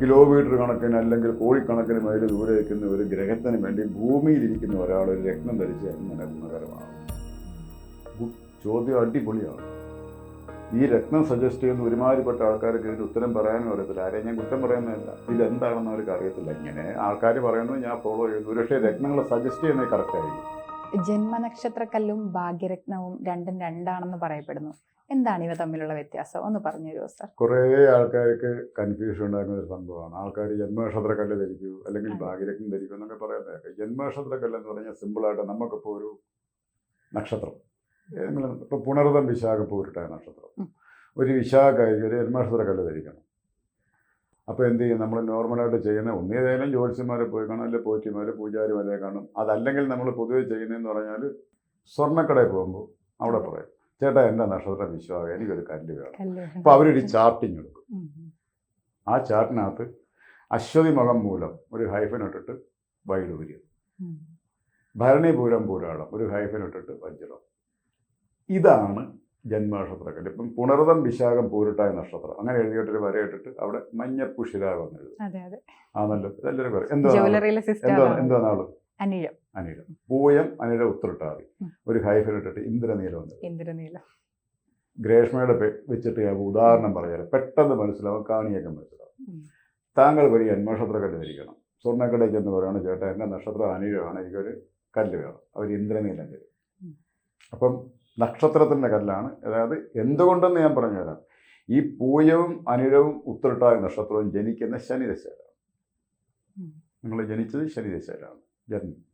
Kilometre കണക്കിന് അല്ലെങ്കിൽ കോടിക്കണക്കിന് മൈൽ നിൽക്കുന്ന ഒരു ഗ്രഹത്തിന് വേണ്ടി ഭൂമിയിലിരിക്കുന്ന ഒരാൾ ഒരു രത്നം ധരിച്ച് എങ്ങനെ ഗുണകരമാണ്. ചോദ്യം അടിപൊളിയാണ്. ഈ രത്നം സജസ്റ്റ് ചെയ്യുന്ന ഒരുമാതിരിപ്പെട്ട ആൾക്കാർക്ക് ഇതിന് ഉത്തരം പറയാനും അറിയത്തില്ല. ആരെയും ഞാൻ കുറ്റം പറയുന്നതല്ല. ഇതെന്താണെന്ന് അവർക്ക് അറിയത്തില്ല. ഇങ്ങനെ ആൾക്കാർ പറയുന്നത് ഞാൻ ഫോളോ ചെയ്യുന്നു. ഒരുപക്ഷെ രക്തങ്ങൾ സജസ്റ്റ് ചെയ്യുന്നത് കറക്റ്റ് ആയിരിക്കും. ജന്മനക്ഷത്രക്കല്ലും ഭാഗ്യരത്നവും രണ്ടും രണ്ടാണെന്ന് പറയപ്പെടുന്നു. എന്താണ് ഇവ തമ്മിലുള്ള വ്യത്യാസം? ഒന്ന് പറഞ്ഞു തരുമോ സാർ കുറേ ആൾക്കാർക്ക് കൺഫ്യൂഷൻ ഉണ്ടാക്കുന്ന ഒരു സംഭവമാണ്. ആൾക്കാർ ജന്മനക്ഷത്രക്കല്ല് ധരിക്കൂ അല്ലെങ്കിൽ. ഭാഗ്യരത്നം ധരിക്കൂ എന്നൊക്കെ പറയുന്നത് ജന്മനക്ഷത്രക്കല്ല് എന്ന് പറഞ്ഞാൽ സിമ്പിളായിട്ട് നമുക്കിപ്പോൾ ഒരു നക്ഷത്രം. ഏതെങ്കിലും ഇപ്പോൾ പുണർതം വിശാഖ പൂരിട്ടായ നക്ഷത്രം. ഒരു വിശാഖായി ഒരു ജന്മനക്ഷത്രക്കല്ല് ധരിക്കണം. അപ്പോൾ എന്ത് ചെയ്യും? നമ്മൾ നോർമലായിട്ട് ചെയ്യുന്ന ഒന്നേതായാലും ജ്യോത്സ്യന്മാരെ പോയി കാണും അല്ലെങ്കിൽ പോറ്റിമാരെ പൂജാരിമാരെ കാണും. അതല്ലെങ്കിൽ നമ്മൾ പൊതുവെ ചെയ്യുന്നതെന്ന് പറഞ്ഞാൽ സ്വർണക്കടയിൽ പോകുമ്പോൾ അവിടെ പറയും. ചേട്ടാ എന്റെ നക്ഷത്രം വിശ്വാസം എനിക്കൊരു കല്ല് വേണം. അപ്പോൾ അവരൊരു ചാർട്ടിങ് എടുക്കും. ആ ചാർട്ടിനകത്ത് അശ്വതി മകം മൂലം ഒരു ഹൈഫൻ ഇട്ടിട്ട് വൈഡൂര്യം ഭരണിപൂരം പൂരാളം ഒരു ഹൈഫൻ ഇട്ടിട്ട് വജ്രം. ഇതാണ് ജന്മനക്ഷത്രക്കല്ല് ഇപ്പം പുണർതം വിശാഖം പൂരിട്ടായ നക്ഷത്രം. അങ്ങനെ എഴുതിയിട്ടൊരു വര ഇട്ടിട്ട് അവിടെ മഞ്ഞപ്പുഷിരാഗം എന്ന് എഴുതും. അതെ അതെ. എന്തോ നല്ല എന്താണ് എന്താണ് എന്താ അനിഴം. അനിഴം. പൂയം അനിഴ ഉത്തരട്ടാതി ഒരു ഇട്ടിട്ട് ഇന്ദ്രനീലം ഇന്ദ്രനീലം. ഗ്രേഷ്മയുടെ വെച്ചിട്ട് ഞാൻ ഉദാഹരണം പറയാം. പെട്ടെന്ന് മനസ്സിലാവും കാണിയൊക്കെ മനസ്സിലാവും. താങ്കൾ ഒരു അന്വേഷണത്തിലൊക്കെ ധരിക്കണം. സ്വർണക്കടയിൽ ചെന്ന് പറയുകയാണ് ചേട്ടാ എന്റെ നക്ഷത്രം അനിഴമാണ് എനിക്കൊരു കല്ല് വേണം. അവർ ഇന്ദ്രനീലം തരും അപ്പം നക്ഷത്രത്തിന്റെ കല്ലാണ്. അതായത് എന്തുകൊണ്ടെന്ന് ഞാൻ പറഞ്ഞു പറഞ്ഞുതരാം. ഈ പൂയവും അനിഴവും ഉത്രട്ടായ നക്ഷത്രവും ജനിക്കുന്ന ശനിദശയിലാണ് നമ്മൾ നിങ്ങൾ ജനിച്ചത് ശനിദശയിലാണ്. ജന്മം.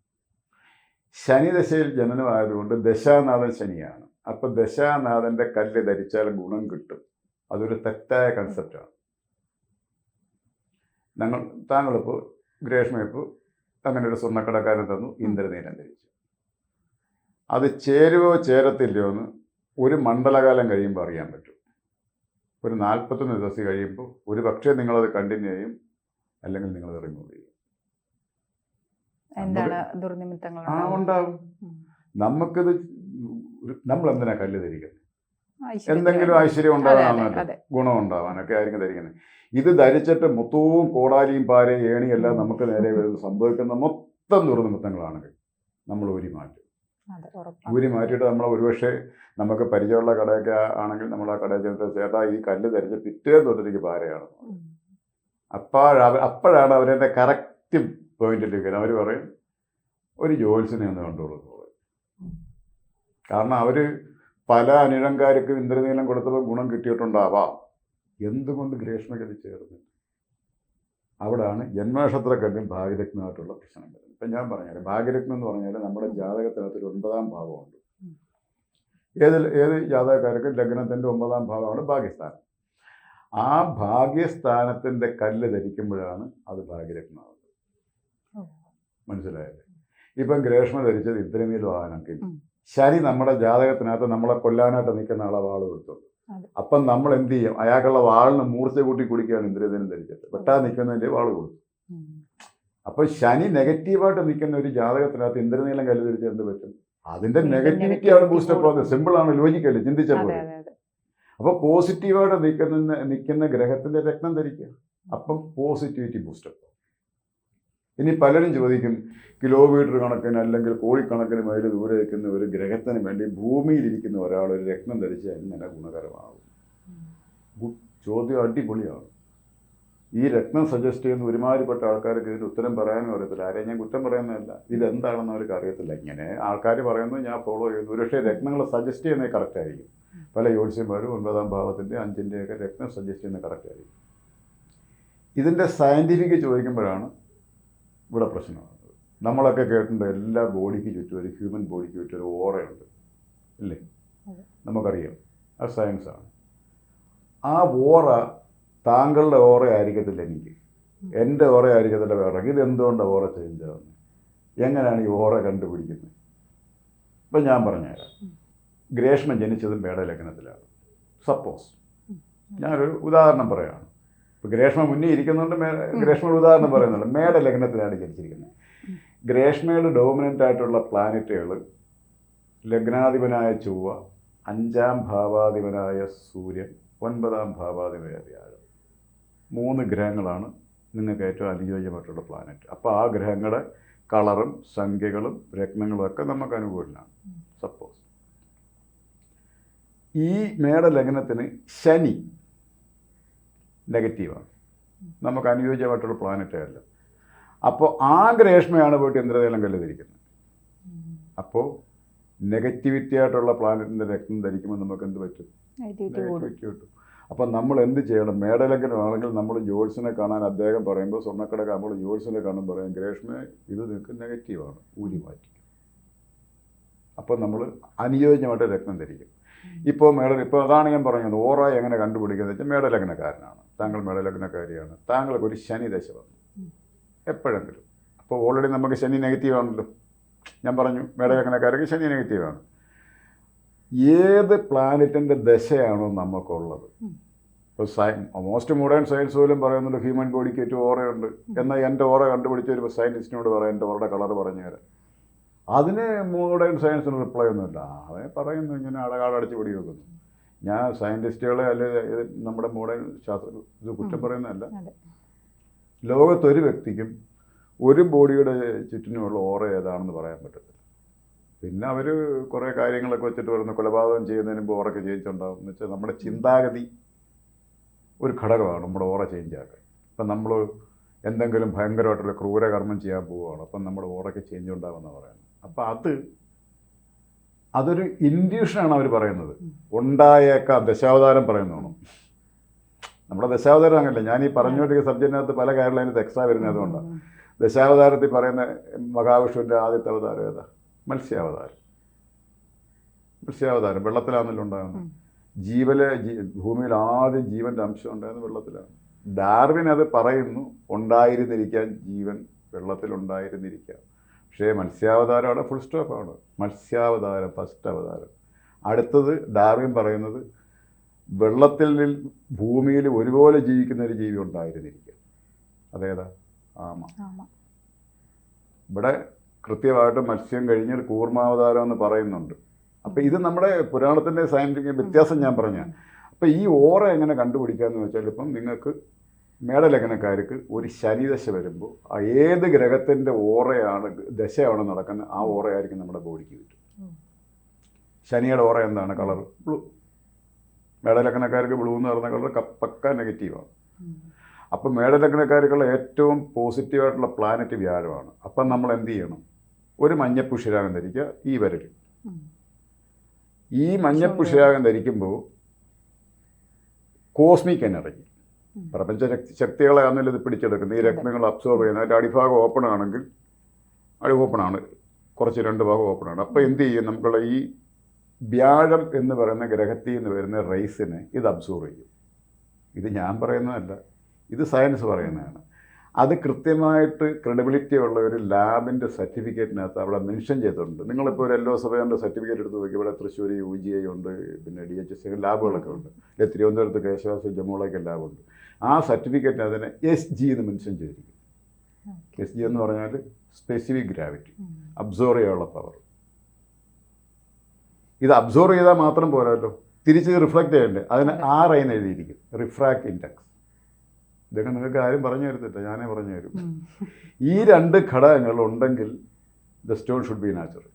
ശനിദശയിൽ ജനനമായതുകൊണ്ട് ദശാനാഥൻ ശനിയാണ്. അപ്പം ദശാനാഥന്റെ കല്ല് ധരിച്ചാൽ ഗുണം കിട്ടും. അതൊരു തെറ്റായ കൺസെപ്റ്റാണ് ഞങ്ങൾ താങ്കളിപ്പോൾ ഗ്രേഷ്മയിപ്പോൾ അങ്ങനെ ഒരു സ്വർണക്കടക്കാരൻ തന്നു ഇന്ദ്രനീലം ധരിച്ചു. അത് ചേരുവോ ചേരത്തില്ലയോ എന്ന് ഒരു മണ്ഡലകാലം കഴിയുമ്പോൾ അറിയാൻ പറ്റും. ഒരു നാൽപ്പത്തൊന്ന് ദിവസം കഴിയുമ്പോൾ ഒരു പക്ഷേ നിങ്ങളത് കണ്ടിന്യൂ ചെയ്യും അല്ലെങ്കിൽ നിങ്ങളത് റിമൂവ് ചെയ്യും. എന്താണ് ദുർനിമിത്തങ്ങൾ ആ ഉണ്ടാവുന്നത്? ഉണ്ടാവും നമുക്കത് നമ്മൾ എന്തിനാ കല്ല് ധരിക്കുന്നത് എന്തെങ്കിലും ഐശ്വര്യം അതെ. ഗുണം ഉണ്ടാവാനൊക്കെ ആയിരിക്കും ധരിക്കുന്നത് ഇത് ധരിച്ചിട്ട് മൊത്തവും കോടാലിയും പാരയും ഏണിയും എല്ലാം നമുക്ക് നേരെ വരുന്ന സംഭവിക്കുന്ന മൊത്തം ദുർനിമിത്തങ്ങളാണ്. നമ്മൾ ഊരി മാറ്റും. ഊരി മാറ്റിയിട്ട് നമ്മൾ ഒരുപക്ഷെ നമുക്ക് പരിചയമുള്ള കടയൊക്കെ ആണെങ്കിൽ നമ്മൾ ആ കടയിൽ ചെന്നിട്ട് ചേട്ടാ ഈ കല്ല് ധരിച്ച് പിറ്റേ തൊട്ടിരിക്ക് പാരയാണ് അപ്പോഴാണ് അവരെന്റെ കറക്റ്റ് പോയിന്റിലേക്ക് അവർ പറയും ഒരു ജോത്സ്യനെ ഒന്ന് കണ്ടുകൊടുക്കും കാരണം അവർ പല അനിഴങ്കാർക്കും ഇന്ദ്രനീലം കൊടുത്തപ്പോൾ ഗുണം കിട്ടിയിട്ടുണ്ടാവാം. എന്തുകൊണ്ട് ഗ്രേഷ്മഗതി ചേർന്ന് അവിടാണ് ജന്മനക്ഷത്രക്കല്ലും ഭാഗ്യരത്നമായിട്ടുള്ള പ്രശ്നം വരുന്നത്. ഇപ്പം ഞാൻ പറഞ്ഞാൽ ഭാഗ്യരത്നം എന്ന് പറഞ്ഞാൽ നമ്മുടെ ജാതകത്തിനകത്ത് ഒരു ഒൻപതാം ഭാവമുണ്ട്. ഉം. ഏത് ജാതകക്കാർക്ക്? ലഗ്നത്തിന്റെ ഒമ്പതാം ഭാവമാണ് ഭാഗ്യസ്ഥാനം. ആ ഭാഗ്യസ്ഥാനത്തിന്റെ കല്ല് ധരിക്കുമ്പോഴാണ് അത് ഭാഗ്യരത്നമാകുന്നത് ഓ. മനസ്സിലായല്ലേ ഇപ്പം ഗ്രേഷ്മ ധരിച്ചത് ഇന്ദ്രനീലമാണെങ്കിൽ ഉം. ശരി നമ്മുടെ ജാതകത്തിനകത്ത് നമ്മളെ കൊല്ലാനായിട്ട് നിൽക്കുന്ന ആളെ വാൾ കൊടുത്തുള്ളൂ. അപ്പം നമ്മൾ എന്ത് ചെയ്യും? അയാൾക്കുള്ള വാളിന് മൂർച്ച കൂട്ടി കുടിക്കുകയാണ് ഇന്ദ്രനീലം ധരിച്ചത് വെട്ടാ നിൽക്കുന്നതിന്റെ വാൾ കൊടുത്തു. അപ്പൊ ശനി നെഗറ്റീവായിട്ട് നിൽക്കുന്ന ഒരു ജാതകത്തിനകത്ത് ഇന്ദ്രനീലം കല്ല് ധരിച്ചാൽ എന്ത് പറ്റും? അതിന്റെ നെഗറ്റിവിറ്റിയാണ് നെഗറ്റിവിറ്റി ആണ് negativity ബൂസ്റ്റപ്പ് ആകുന്നത് സിമ്പിൾ ആണ് ലോജിക്കല്ലേ ചിന്തിച്ചാൽ അപ്പൊ പോലെ പോസിറ്റീവായിട്ട് നിൽക്കുന്ന നിൽക്കുന്ന ഗ്രഹത്തിന്റെ രക്തം ധരിക്കുക. അപ്പം പോസിറ്റിവിറ്റി ബൂസ്റ്റപ്പ് ഇനി പലരും ചോദിക്കും കിലോമീറ്റർ കണക്കിന് അല്ലെങ്കിൽ കോടിക്കണക്കിന് മൈൽ ദൂരെ നിൽക്കുന്ന ഒരു ഗ്രഹത്തിന് വേണ്ടി ഭൂമിയിലിരിക്കുന്ന ഒരാൾ ഒരു രത്നം ധരിച്ച് എങ്ങനെ ഗുണകരമാകും? ചോദ്യം അടിപൊളിയാണ്. ഈ രത്നം സജസ്റ്റ് ചെയ്യുന്ന ഒരുമാതിരിപ്പെട്ട ആൾക്കാർക്ക് ഇതിന് ഉത്തരം പറയാനും അറിയത്തില്ല. ആരെയും ഞാൻ കുറ്റം പറയുന്നതല്ല. ഇതെന്താണെന്ന് അവർക്ക് അറിയത്തില്ല. ഇങ്ങനെ ആൾക്കാർ പറയുന്നത് ഞാൻ ഫോളോ ചെയ്യുന്നു. ഒരുപക്ഷെ രത്നങ്ങൾ സജസ്റ്റ് ചെയ്യുന്നത് കറക്റ്റ് ആയിരിക്കും. പല ജ്യോത്സ്യന്മാരും ഒൻപതാം ഭാവത്തിന്റെ അഞ്ചിന്റെയൊക്കെ രത്നം സജസ്റ്റ് ചെയ്യുന്നത് കറക്റ്റ് ആയിരിക്കും. ഇതിന്റെ സയന്റിഫിക് ചോദിക്കുമ്പോഴാണ് ഇവിടെ പ്രശ്നമാണ്. നമ്മളൊക്കെ കേട്ടിട്ടുണ്ട് എല്ലാ ബോഡിക്ക് ചുറ്റും ഒരു ഹ്യൂമൻ ബോഡിക്ക് ചുറ്റും ഒരു ഓറയുണ്ട് ഇല്ലേ. നമുക്കറിയാം. അത് സയൻസാണ് ആ ഓറ താങ്കളുടെ ഓറ ആയിരിക്കത്തില്ല എനിക്ക്. എന്റെ ഓറ ആയിരിക്കത്തില്ല വേറെ ഇത് എന്തുകൊണ്ട് ഓറ ചേഞ്ച് ആവുന്നത് എങ്ങനെയാണ് ഈ ഓറ കണ്ടുപിടിക്കുന്നത്? ഇപ്പം ഞാൻ പറഞ്ഞുതരാം. ഗ്രേഷ്മൻ ജനിച്ചതും മേടലഗ്നത്തിലാണ്. സപ്പോസ്. ഞാനൊരു ഉദാഹരണം പറയുകയാണ് ഇപ്പോൾ ഗ്രേഷ്മ മുന്നേ ഇരിക്കുന്നുണ്ട് ഗ്രേഷ്മയുടെ ഉദാഹരണം പറയുന്നുണ്ട്. മേട ലഗ്നത്തിലാണ് ജനിച്ചിരിക്കുന്നത്. ഗ്രേഷ്മയുടെ ഡോമിനന്റ് ആയിട്ടുള്ള പ്ലാനറ്റുകൾ ലഗ്നാധിപനായ ചൊവ്വ അഞ്ചാം ഭാവാധിപനായ സൂര്യൻ ഒൻപതാം ഭാവാധിപനായ വ്യാഴം. മൂന്ന് ഗ്രഹങ്ങളാണ് നിങ്ങൾക്ക് ഏറ്റവും അനുയോജ്യമായിട്ടുള്ള പ്ലാനറ്റ് അപ്പോൾ ആ ഗ്രഹങ്ങളുടെ കളറും സംഖ്യകളും രത്നങ്ങളും ഒക്കെ നമുക്ക് അനുകൂലമാണ്. സപ്പോസ് ഈ മേടലഗ്നത്തിന് ശനി നെഗറ്റീവാണ്. നമുക്ക് അനുയോജ്യമായിട്ടുള്ള പ്ലാനറ്റേ അല്ല അപ്പോൾ ആ ഗ്രേഷ്മയാണ് പോയിട്ട് ഇന്ദ്രതേലം കല്ലുതിരിക്കുന്നത്. അപ്പോൾ നെഗറ്റിവിറ്റി ആയിട്ടുള്ള പ്ലാനറ്റിന്റെ രക്തം ധരിക്കുമ്പോൾ നമുക്ക് എന്ത് പറ്റും? നെഗറ്റിവിറ്റി കൂടും. നെഗറ്റിവിറ്റി കിട്ടും. അപ്പം നമ്മൾ എന്ത് ചെയ്യണം? മേടലഗ്നമാണെങ്കിൽ നമ്മൾ ജോത്സിനെ കാണാൻ അദ്ദേഹം പറയുമ്പോൾ സ്വർണക്കടക്ക് നമ്മൾ ജോത്സിനെ കാണാൻ പറയും ഗ്രേഷ്മ ഇത് നിങ്ങൾക്ക് നെഗറ്റീവാണ് ഊരി മാറ്റി. അപ്പം നമ്മൾ അനുയോജ്യമായിട്ട് രക്തം ധരിക്കും. ഇപ്പോൾ മേടൽ ഇപ്പോൾ അതാണ് ഞാൻ പറഞ്ഞത്. ഓറ എങ്ങനെ കണ്ടുപിടിക്കുന്നത് വെച്ചാൽ മേടലഗ്നക്കാരനാണ് താങ്കൾ മേടലഗ്നക്കാരിയാണ് താങ്കൾക്ക് ഒരു ശനി ദശ വന്നു. എപ്പോഴെങ്കിലും. അപ്പോൾ ഓൾറെഡി നമുക്ക് ശനി നെഗറ്റീവാണല്ലോ ഞാൻ പറഞ്ഞു മേടലഗ്നക്കാർക്ക് ശനി നെഗറ്റീവാണ് ഏത് പ്ലാനറ്റിന്റെ ദശയാണോ നമുക്കുള്ളത്. ഇപ്പോൾ സയ മോസ്റ്റ് മോഡേൺ സയൻസ് പോലും പറയുന്നുണ്ട് ഹ്യൂമൻ ബോഡിക്ക് ഏറ്റവും ഓറയുണ്ട്. എന്നാൽ എന്റെ ഓറ കണ്ടുപിടിച്ച ഒരു സയന്റിസ്റ്റിനോട് പറയാം എന്റെ ഓറയുടെ കളർ പറഞ്ഞു തരാം അതിന് മോഡേൺ സയൻസിന് റിപ്ലൈ ഒന്നുമില്ല. അവൻ പറയുന്നു ഇങ്ങനെ അടകാടടിച്ച് പിടി വെക്കുന്നു ഞാൻ സയന്റിസ്റ്റുകളെ അല്ലെങ്കിൽ നമ്മുടെ മോഡേൺ ശാസ്ത്ര ഇത് കുറ്റം. പറയുന്നതല്ല. ലോകത്തൊരു വ്യക്തിക്കും ഒരു ബോഡിയുടെ ചുറ്റിനുമുള്ള ഓറ ഏതാണെന്ന് പറയാൻ പറ്റത്തില്ല. പിന്നെ അവർ കുറേ കാര്യങ്ങളൊക്കെ വെച്ചിട്ട് വരുന്ന കൊലപാതകം ചെയ്യുന്നതിന് മുമ്പ് ഓറൊക്കെ ചേഞ്ചുണ്ടാകും എന്ന് വെച്ചാൽ നമ്മുടെ ചിന്താഗതി ഒരു ഘടകമാണ് നമ്മുടെ ഓറ ചേഞ്ച് ആക്കാൻ. ഇപ്പം നമ്മൾ എന്തെങ്കിലും ഭയങ്കരമായിട്ടുള്ള ക്രൂരകർമ്മം ചെയ്യാൻ പോവുകയാണ് അപ്പം നമ്മുടെ ഓറയ്ക്ക് ചേഞ്ച് ഉണ്ടാകുമെന്ന് പറയുന്നത്. അപ്പം അത് അതൊരു ഇൻഡ്യൂഷനാണ് അവർ പറയുന്നത്. ഉണ്ടായേക്കാം ദശാവതാരം പറയുന്നതാണ് നമ്മുടെ ദശാവതാരം അങ്ങനല്ല. ഞാൻ ഈ പറഞ്ഞുകൊണ്ടിരിക്കുന്ന സബ്ജക്റ്റിനകത്ത് പല കാര്യങ്ങളും അതിനകത്ത് എക്സ്ട്രാ വരുന്നത് അതുകൊണ്ടാണ്. ദശാവതാരത്തിൽ പറയുന്ന മഹാവിഷ്ണുവിന്റെ ആദ്യത്തെ അവതാരം ഏതാ? മത്സ്യാവതാരം. മത്സ്യാവതാരം. വെള്ളത്തിലാണല്ലോ ഉണ്ടാകുന്നത് ജീവലെ ഭൂമിയിൽ ആദ്യം ജീവന്റെ അംശം ഉണ്ടായിരുന്നത് വെള്ളത്തിലാണ്. ഡാർവിൻ അത് പറയുന്നു ഉണ്ടായിരുന്നിരിക്കാൻ ജീവൻ വെള്ളത്തിലുണ്ടായിരുന്നിരിക്കാം പക്ഷേ മത്സ്യാവതാരമാണ് ഫുൾ സ്റ്റോപ്പ് സ്റ്റോപ്പാണ് മത്സ്യാവതാരം ഫസ്റ്റ് അവതാരം. അടുത്തത് ഡാർവിൻ പറയുന്നത് വെള്ളത്തിൽ ഭൂമിയിൽ ഒരുപോലെ ജീവിക്കുന്ന ഒരു ജീവി ഉണ്ടായിരുന്നിരിക്കാം. അതേതാ? ആമ. ഇവിടെ കൃത്യമായിട്ട് മത്സ്യം കഴിഞ്ഞൊരു കൂർമാവതാരം എന്ന് പറയുന്നുണ്ട്. അപ്പം ഇത് നമ്മുടെ പുരാണത്തിന്റെ സയന്റിഫിക് വ്യത്യാസം ഞാൻ പറഞ്ഞ. അപ്പം ഈ ഓറ എങ്ങനെ കണ്ടുപിടിക്കാന്ന് വെച്ചാൽ ഇപ്പം നിങ്ങൾക്ക് മേടലഗ്നക്കാർക്ക് ഒരു ശനിദശ വരുമ്പോൾ ആ ഏത് ഗ്രഹത്തിന്റെ ഓറയാണ് ദശയാണ് നടക്കുന്നത് ആ ഓറയായിരിക്കും നമ്മുടെ ബോഡിക്ക് കിട്ടും ശനിയുടെ ഓറ എന്താണ്? Colour blue. മേടലഗ്നക്കാർക്ക് ബ്ലൂ എന്ന് പറയുന്ന കളർ പക്ക നെഗറ്റീവാണ്. അപ്പം മേടലഗ്നക്കാർക്കുള്ള ഏറ്റവും പോസിറ്റീവായിട്ടുള്ള പ്ലാനറ്റ് വ്യാഴമാണ്. അപ്പം നമ്മൾ എന്ത് ചെയ്യണം? ഒരു മഞ്ഞപ്പുഷിരാഗം ധരിക്കുക ഈ വരൽ ഈ മഞ്ഞപ്പുഷിരാഗം ധരിക്കുമ്പോൾ കോസ്മിക് എനർജി. പ്രപഞ്ച ശക്തികളെ ആണെങ്കിലും ഇത് പിടിച്ചെടുക്കുന്നത്? ഈ. രക്തങ്ങൾ അബ്സോർവ് ചെയ്യുന്നത് അതിന്റെ അടിഭാഗം ഓപ്പൺ ആണെങ്കിൽ അടി ഓപ്പൺ ആണ്. കുറച്ച് രണ്ട് ഭാഗം ഓപ്പൺ ആണ്. അപ്പോൾ എന്ത് ചെയ്യും? നമുക്കുള്ള ഈ വ്യാഴം എന്ന് പറയുന്ന ഗ്രഹത്തിൽ നിന്ന് വരുന്ന റൈസിനെ ഇത് അബ്സോർവ് ചെയ്യും. ഇത് ഞാൻ പറയുന്നതല്ല. ഇത് സയൻസ് പറയുന്നതാണ്. അത് കൃത്യമായിട്ട് ക്രെഡിബിലിറ്റി ഉള്ള ഒരു ലാബിന്റെ സർട്ടിഫിക്കറ്റിനകത്ത് അവിടെ മെൻഷൻ ചെയ്തിട്ടുണ്ട്. നിങ്ങളിപ്പോൾ ഒരു എല്ലോ സഭയുടെ സർട്ടിഫിക്കറ്റ് എടുത്ത് നോക്കി. ഇവിടെ തൃശ്ശൂർ യു ജി ഐ ഉണ്ട്. പിന്നെ ഡി എച്ച് എസ് ലാബുകളൊക്കെ ഉണ്ട്. തിരുവനന്തപുരത്ത് കേശവാസ ജമ്മുളൊക്കെ ലാബുണ്ട് ആ സർട്ടിഫിക്കറ്റിന് അതിനെ എസ് ജി എന്ന് മെൻഷൻ ചെയ്തിരിക്കും എസ് ജി എന്ന് പറഞ്ഞാൽ സ്പെസിഫിക് ഗ്രാവിറ്റി. അബ്സോർവ് ചെയ്യാനുള്ള പവർ ഇത് അബ്സോർവ് ചെയ്താൽ മാത്രം പോരാല്ലോ തിരിച്ച് റിഫ്ലക്റ്റ് ചെയ്യണ്ടേ? അതിന് അതെ. ആർ എന്ന് എഴുതിയിരിക്കും റിഫ്രാക്ട് ഇൻഡെക്സ് ഇതൊക്കെ നിങ്ങൾക്ക് ആരും പറഞ്ഞു തരത്തില്ല. ഞാനേ പറഞ്ഞു തരും. ഈ രണ്ട് ഘടകങ്ങൾ ഉണ്ടെങ്കിൽ the stone should be natural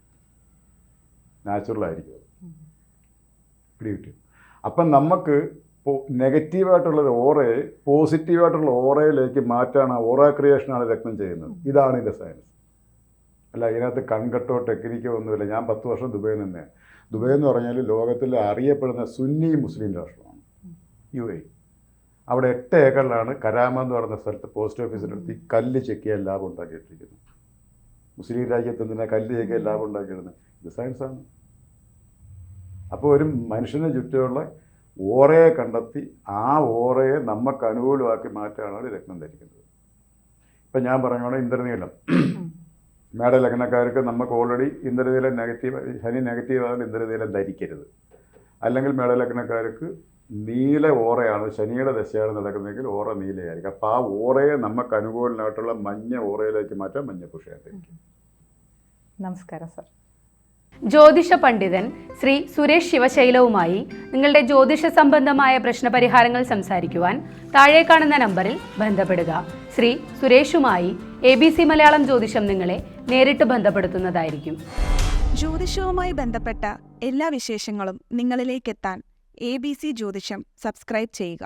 natural ആയിരിക്കും. പിടികിട്ടും. അപ്പം നമുക്ക് നെഗറ്റീവായിട്ടുള്ള ഒരു ഓറയെ പോസിറ്റീവായിട്ടുള്ള ഓറയിലേക്ക് മാറ്റാണ് ഓറ ക്രിയേഷനാണ് രക്തം ചെയ്യുന്നത്. ഇതാണ് ഇതിന്റെ സയൻസ്. അല്ല ഇതിനകത്ത് കൺകട്ടോ ടെക്നിക്കോ ഒന്നുമില്ല. ഞാൻ പത്ത് വർഷം ദുബൈയിൽ നിന്നേ. ദുബൈ എന്ന് പറഞ്ഞാൽ ലോകത്തിൽ അറിയപ്പെടുന്ന സുന്നി മുസ്ലിം രാഷ്ട്രമാണ്. U A. അവിടെ എട്ട് ഏക്കറിലാണ് കരാമ എന്ന് പറയുന്ന സ്ഥലത്ത് പോസ്റ്റ് ഓഫീസിനടുത്ത് ഈ കല്ല് ചെക്ക് ചെയ്യാൻ ലാഭം ഉണ്ടാക്കിയിട്ടിരിക്കുന്നു മുസ്ലിം രാജ്യത്ത് എന്തിനാ കല്ല് ചെക്ക് ചെയ്യാൻ ലാഭം ഉണ്ടാക്കിയിടുന്നത്? ഇത് സയൻസാണ്. അപ്പോൾ ഒരു മനുഷ്യനെ ചുറ്റുമുള്ള ഓറയെ കണ്ടെത്തി ആ ഓറയെ നമുക്ക് അനുകൂലമാക്കി മാറ്റാനാണ് ലഗ്നം ധരിക്കുന്നത്. ഇപ്പം ഞാൻ പറഞ്ഞോളെ ഇന്ദ്രനീലം. മേട ലഗ്നക്കാർക്ക് നമുക്ക് ഓൾറെഡി ഇന്ദ്രനീലം നെഗറ്റീവ് ശനി നെഗറ്റീവ് ആയാലും ഇന്ദ്രനീലം ധരിക്കരുത്. അല്ലെങ്കിൽ മേട ലഗ്നക്കാർക്ക് നീല ഓറയാണ് ശനിയുടെ ദശയാണ് നടക്കുന്നതെങ്കിൽ ഓറ നീലയായിരിക്കും. അപ്പോൾ ആ ഓറയെ നമുക്ക് അനുകൂലമായിട്ടുള്ള മഞ്ഞ ഓറയിലേക്ക് മാറ്റാൻ മഞ്ഞ പുഷയായിട്ട് നമസ്കാരം സർ. ജ്യോതിഷ പണ്ഡിതൻ ശ്രീ സുരേഷ് ശിവശൈലവുമായി നിങ്ങളുടെ ജ്യോതിഷ സംബന്ധമായ പ്രശ്നപരിഹാരങ്ങൾ സംസാരിക്കുവാൻ താഴെ കാണുന്ന നമ്പറിൽ ബന്ധപ്പെടുക. ശ്രീ സുരേഷുമായി എ ബി സി മലയാളം ജ്യോതിഷം നിങ്ങളെ നേരിട്ട് ബന്ധപ്പെടുത്തുന്നതായിരിക്കും. ജ്യോതിഷവുമായി ബന്ധപ്പെട്ട എല്ലാ വിശേഷങ്ങളും നിങ്ങളിലേക്കെത്താൻ എ ബി സി ജ്യോതിഷം സബ്സ്ക്രൈബ് ചെയ്യുക.